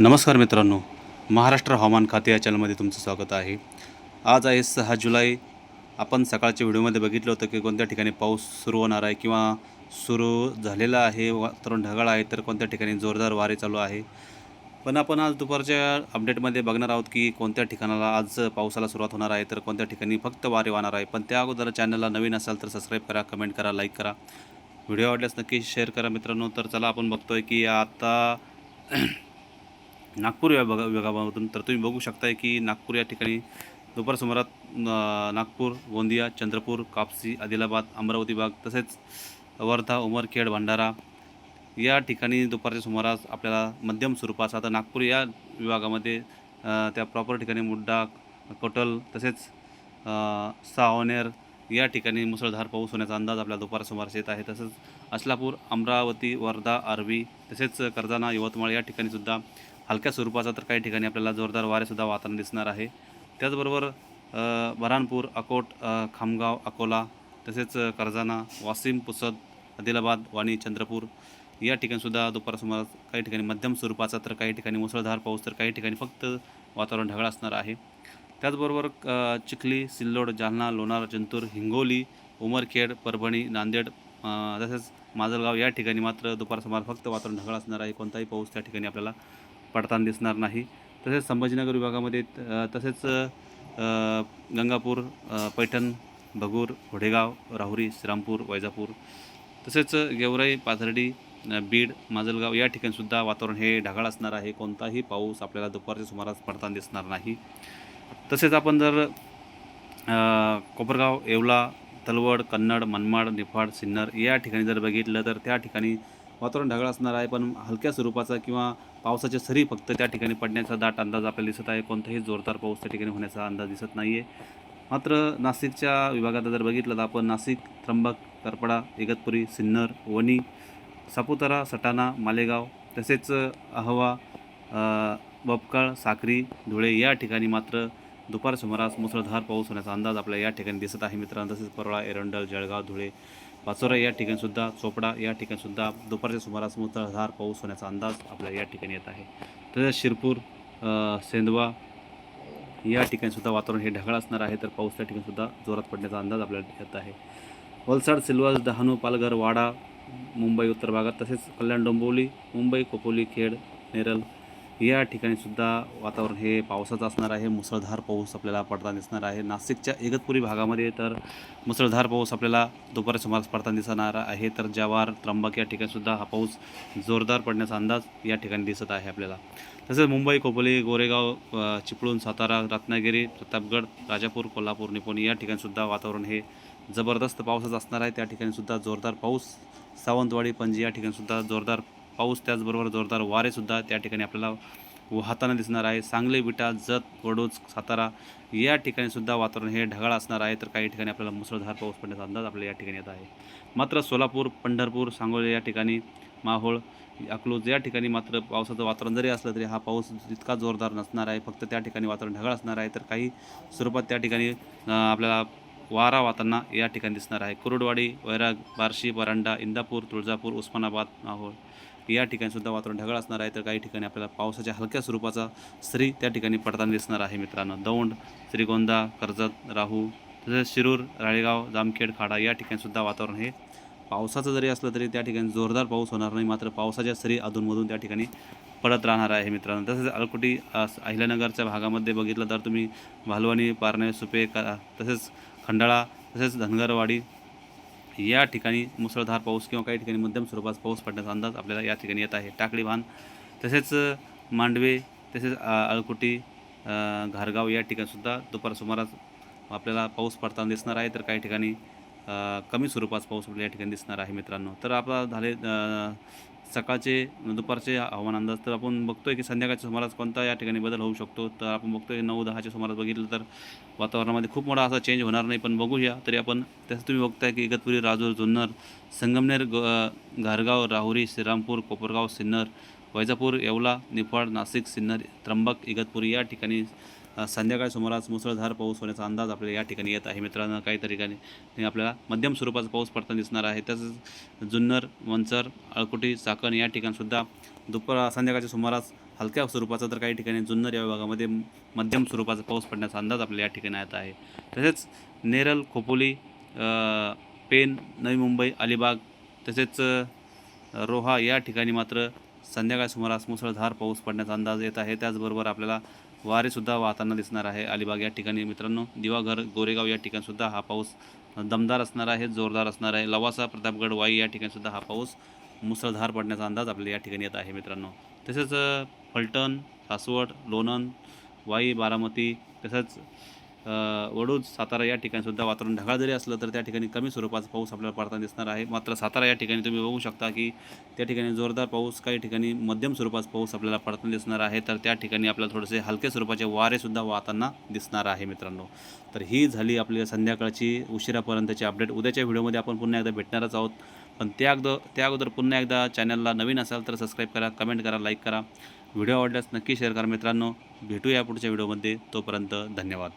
नमस्कार मित्रांनो महाराष्ट्र हवामान खाते या चॅनलमध्ये तुमचं स्वागत आहे. आज आहे सहा जुलै. आपण सकाळच्या व्हिडिओमध्ये बघितलं होतं की कोणत्या ठिकाणी पाऊस सुरू होणार आहे किंवा सुरू झालेला आहे वातावरण ढगाळ आहे तर कोणत्या ठिकाणी जोरदार वारे चालू आहे. पण आपण आज दुपारच्या अपडेटमध्ये बघणार आहोत की कोणत्या ठिकाणाला आज पावसाला सुरुवात होणार आहे तर कोणत्या ठिकाणी फक्त वारे वाहणार आहे. पण त्या अगोदर चॅनलला नवीन असाल तर सबस्क्राईब करा कमेंट करा लाईक करा. व्हिडिओ आवडल्यास नक्की शेअर करा मित्रांनो. तर चला आपण बघतोय की आता नागपूर या बघा विभागामधून. तर तुम्ही बघू शकताय की नागपूर या ठिकाणी दुपार सुमारात नागपूर गोंदिया चंद्रपूर कापसी आदिलाबाद अमरावती भाग तसेच वर्धा उमरखेड भंडारा या ठिकाणी दुपारच्या सुमारास आपल्याला मध्यम स्वरूपाचा आता नागपूर या विभागामध्ये त्या प्रॉपर ठिकाणी मुड्डा कोटल तसेच सावनेर या ठिकाणी मुसळधार पाऊस होण्याचा अंदाज आपल्या दुपार सुमारास येत आहे. तसंच असलापूर अमरावती वर्धा आरवी तसेच कर्जाना यवतमाळ या ठिकाणीसुद्धा हलक्या स्वरूपाचा तर काही ठिकाणी आपल्याला जोरदार वारेसुद्धा वातावरण दिसणार आहे. त्याचबरोबर अ, बऱ्हाणपूर अकोट खामगाव अकोला तसेच करजाना कर्जाना वासिम पुसद आदिलाबाद वाणी चंद्रपूर या ठिकाणीसुद्धा सुद्धा काही ठिकाणी मध्यम स्वरूपाचा तर काही ठिकाणी मुसळधार पाऊस तर काही ठिकाणी फक्त वातावरण ढगाळ असणार आहे. त्याचबरोबर चिखली सिल्लोड जालना लोणार जंतूर हिंगोली उमरखेड परभणी नांदेड तसेच माजलगाव या ठिकाणी मात्र दुपारसुमार फक्त वातावरण ढगाळ असणार आहे. कोणताही पाऊस त्या ठिकाणी आपल्याला पडताना दिसणार नाही. तसेच संभाजीनगर विभागामध्ये तसेच गंगापूर पैठण भगूर घोडेगाव राहुरी श्रीरामपूर वैजापूर तसेच गेवराई पाथर्डी बीड माजलगाव या ठिकाणीसुद्धा वातावरण हे ढगाळ असणार आहे. कोणताही पाऊस आपल्याला दुपारच्या सुमारास पडताना दिसणार नाही. तसेच आपण जर कोपरगाव येवला तलवड कन्नड मनमाड निफाड सिन्नर या ठिकाणी जर बघितलं तर त्या ठिकाणी वातावरण ढगाळ असणार आहे पण हलक्या स्वरूपाचा किंवा पावसाच्या सरी फक्त त्या ठिकाणी पडण्याचा दाट अंदाज आपल्याला दिसत आहे. कोणताही जोरदार पाऊस त्या ठिकाणी होण्याचा अंदाज दिसत नाही आहे मात्र नाशिकच्या विभागात जर बघितलं तर आपण नाशिक त्र्यंबक करपडा इगतपुरी सिन्नर वणी सापुतारा सटाणा मालेगाव तसेच अहवा बपकाळ साक्री धुळे या ठिकाणी मात्र दुपार सुमारास मुसळधार पाऊस होण्याचा अंदाज आपल्याला या ठिकाणी दिसत आहे. मित्रांनो तसेच परळा एरंडल जळगाव धुळे पाचोरा या ठिकाणीसुद्धा चोपडा या ठिकाणीसुद्धा दुपारच्या सुमारास मुसळधार पाऊस होण्याचा अंदाज आपल्याला या ठिकाणी येत आहे. तसेच शिरपूर सेंदवा या ठिकाणीसुद्धा वातावरण हे ढगाळ असणार आहे तर पाऊस त्या ठिकाणीसुद्धा जोरात पडण्याचा अंदाज आपल्याला येत आहे. वलसाड सिल्वास डहाणू पालघर वाडा मुंबई उत्तर भागात तसेच कल्याण डोंबिवली मुंबई कोपोली खेड नेरल या ठिकाणीसुद्धा वातावरण हे पावसाचं असणार आहे. मुसळधार पाऊस आपल्याला पडताना दिसणार आहे. नाशिकच्या इगतपुरी भागामध्ये तर मुसळधार पाऊस आपल्याला दुपारी सुमारास पडताना दिसणार आहे. तर जवार त्र्यंबक या ठिकाणीसुद्धा हा पाऊस जोरदार पडण्याचा अंदाज या ठिकाणी दिसत आहे आपल्याला. तसेच मुंबई कोपली गोरेगाव चिपळूण सातारा रत्नागिरी प्रतापगड राजापूर कोल्हापूर निपोणी या ठिकाणीसुद्धा वातावरण हे जबरदस्त पावसाचं असणार आहे. त्या ठिकाणीसुद्धा जोरदार पाऊस सावंतवाडी पणजी या ठिकाणीसुद्धा जोरदार पाऊस त्याचबरोबर जोरदार वारेसुद्धा त्या ठिकाणी आपल्याला वाहताना दिसणार आहे. सांगली विटा जत वडोज सातारा या ठिकाणी सुद्धा वातावरण हे ढगाळ असणार आहे. तर काही ठिकाणी आपल्याला मुसळधार पाऊस पडण्याचा अंदाज आपल्याला या ठिकाणी येत आहे. मात्र सोलापूर पंढरपूर सांगोली या ठिकाणी माहोळ अकलूज या ठिकाणी मात्र पावसाचं वातावरण जरी असलं तरी हा पाऊस इतका जोरदार नसणार आहे. फक्त त्या ठिकाणी वातावरण ढगाळ असणार आहे. तर काही स्वरूपात त्या ठिकाणी आपल्याला वारा वाहताना या ठिकाणी दिसणार आहे. कुरुडवाडी वैराग बार्शी परांडा इंदापूर तुळजापूर उस्मानाबाद माहोळ या ठिकाणी सुद्धा वातावरण ढगाळ असणार आहे तर काही ठिकाणी आपल्याला पावसाच्या हलक्या स्वरूपाचा सरी त्या ठिकाणी पडताना दिसणार आहे मित्रांनो. दौंड श्रीगोंदा कर्जत राहू तसेच शिरूर राळेगाव जामखेड खाडा या ठिकाणी सुद्धा वातावरण हे पावसाचं जरी असलं तरी त्या ठिकाणी जोरदार पाऊस होणार नाही मात्र पावसाच्या सरी अधूनमधून त्या ठिकाणी पडत राहणार आहे मित्रांनो. तसेच अलकुटी अहिल्यानगरच्या भागामध्ये बघितलं तर तुम्ही भालवानी पारणे सुपे का तसेच खंडाळा तसेच धनगरवाडी या ठिकाणी मुसळधार पाऊस किंवा काही ठिकाणी मध्यम स्वरूपाचा पाऊस पडण्याचा अंदाज आपल्याला या ठिकाणी येत आहे. टाकळी भान तसेच मांडवे तसेच अळकुटी घारगाव या ठिकाणीसुद्धा दुपार सुमारास आपल्याला पाऊस पडताना दिसणार आहे. तर काही ठिकाणी कमी स्वरूपाचा पाऊस आपल्याला या ठिकाणी दिसणार आहे मित्रांनो. तर आपला झाले सकाळचे दुपारचे हवामान अंदाज तर आपण बघतोय की संध्याकाळच्या सुमारास कोणता या ठिकाणी बदल होऊ शकतो? तर आपण बघतोय नऊ दहाच्या सुमारास बघितलं तर वातावरणामध्ये खूप मोठा असा चेंज होणार नाही पण बघूया. तरी आपण तसं तुम्ही बघताय की इगतपुरी राजूर जुन्नर संगमनेर ग घारगाव राहुरी श्रीरामपूर कोपरगाव सिन्नर वैजापूर येवला निफाड नाशिक सिन्नर त्र्यंबक इगतपुरी या ठिकाणी संध्याकाळी सुमारास मुसळधार पाऊस होण्याचा अंदाज आपल्याला या ठिकाणी येत आहे. मित्रांनो काही ठिकाणी आपल्याला मध्यम स्वरूपाचा पाऊस पडताना दिसणार आहे. तसंच जुन्नर मंचर अळकुटी चाकण या ठिकाणसुद्धा दुपार संध्याकाळच्या सुमारास हलक्या स्वरूपाचा तर काही ठिकाणी जुन्नर या विभागामध्ये मध्यम स्वरूपाचा पाऊस पडण्याचा अंदाज आपल्याला या ठिकाणी येत आहे. तसेच नेरल खोपोली पेन नवी मुंबई अलिबाग तसेच रोहा या ठिकाणी मात्र संध्याकाळी सुमारास मुसळधार पाऊस पडण्याचा अंदाज येत आहे. त्याचबरोबर आपल्याला वारेसुद्धा वाहताना दिसणार आहे. अलिबाग या ठिकाणी मित्रांनो दिवाघर गोरेगाव या ठिकाणीसुद्धा हा पाऊस दमदार असणार आहे जोरदार असणार आहे. लवासा प्रतापगड वाई या ठिकाणीसुद्धा हा पाऊस मुसळधार पडण्याचा अंदाज आपल्याला या ठिकाणी येत आहे मित्रांनो. तसेच फलटण सासवड लोणंद वाई बारामती तसंच वडूज सातारा या ठिकाणीसुद्धा वातावरण ढगाळ जरी असलं तर त्या ठिकाणी कमी स्वरूपाचा पाऊस आपल्याला पडताना दिसणार आहे. मात्र सातारा या ठिकाणी तुम्ही बघू शकता की त्या ठिकाणी जोरदार पाऊस काही ठिकाणी मध्यम स्वरूपाचा पाऊस आपल्याला पडताना दिसणार आहे. तर त्या ठिकाणी आपल्याला थोडेसे हलके स्वरूपाचे वारेसुद्धा वाहताना दिसणार आहे मित्रांनो. तर ही झाली आपली संध्याकाळची उशिरापर्यंतची अपडेट. उद्याच्या व्हिडिओमध्ये आपण पुन्हा एकदा भेटणारच आहोत. पण त्या अगोदर त्या अगोदर पुन्हा एकदा चॅनलला नवीन असाल तर सबस्क्राईब करा कमेंट करा लाईक करा. व्हिडिओ आवडल्यास नक्की शेअर करा मित्रांनो. भेटूया पुढच्या व्हिडिओमध्ये. तोपर्यंत धन्यवाद.